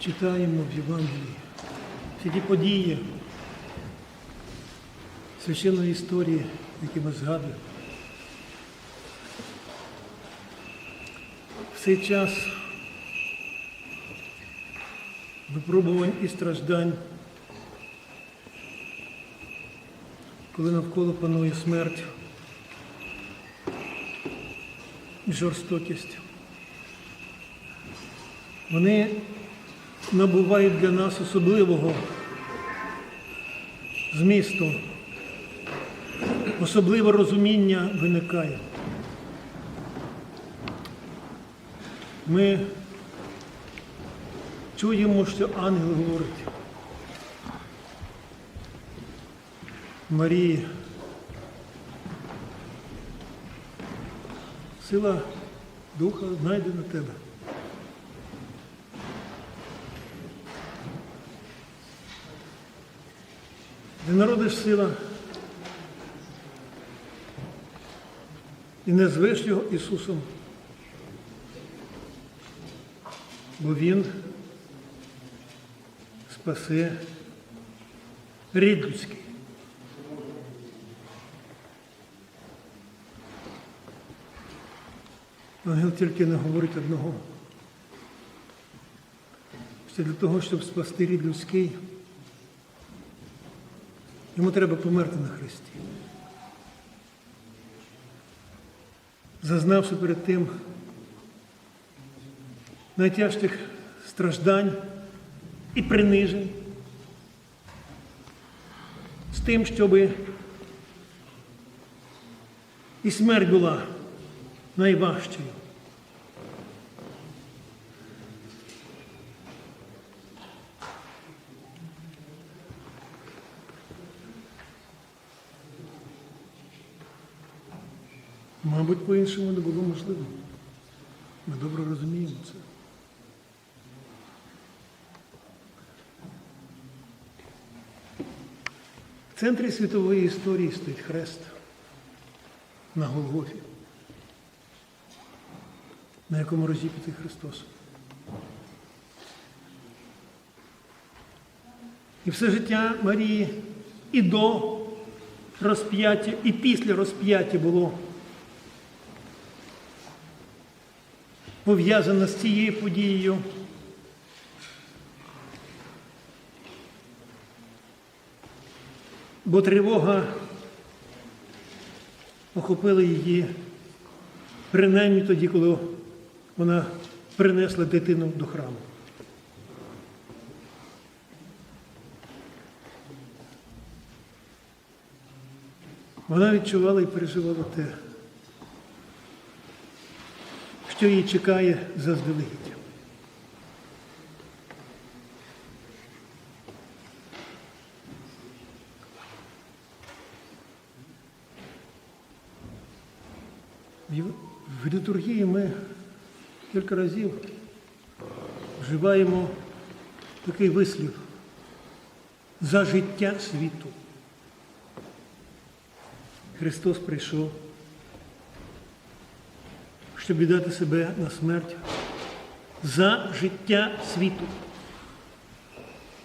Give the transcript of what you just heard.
читаємо в Євангелії всі ті події священної історії, які ми згадуємо. В цей час випробувань і страждань, коли навколо панує смерть і жорстокість. Вони набувають для нас особливого змісту, особливе розуміння виникає. Ми чуємо, що ангел говорить. Марії, сила Духа знайде на тебе. Ти народиш сила і не звеш його Ісусом, бо Він спасе рід людський. Ангел тільки не говорить одного. Що для того, щоб спасти рід людський, йому треба померти на хресті. Зазнавши перед тим найтяжчих страждань і принижень, з тим, щоб і смерть була найважчою. Мабуть, по-іншому не було можливо. Ми добре розуміємо це. В центрі світової історії стоїть хрест на Голгофі, на якому розіп'ятий Христос. І все життя Марії і до розп'яття, і після розп'яття було пов'язано з цією подією. Бо тривога охопила її принаймні тоді, коли вона принесла дитину до храму. Вона відчувала і переживала те, що її чекає заздалегідь. В літургії ми кілька разів вживаємо такий вислів за життя світу. Христос прийшов, щоб віддати себе на смерть за життя світу.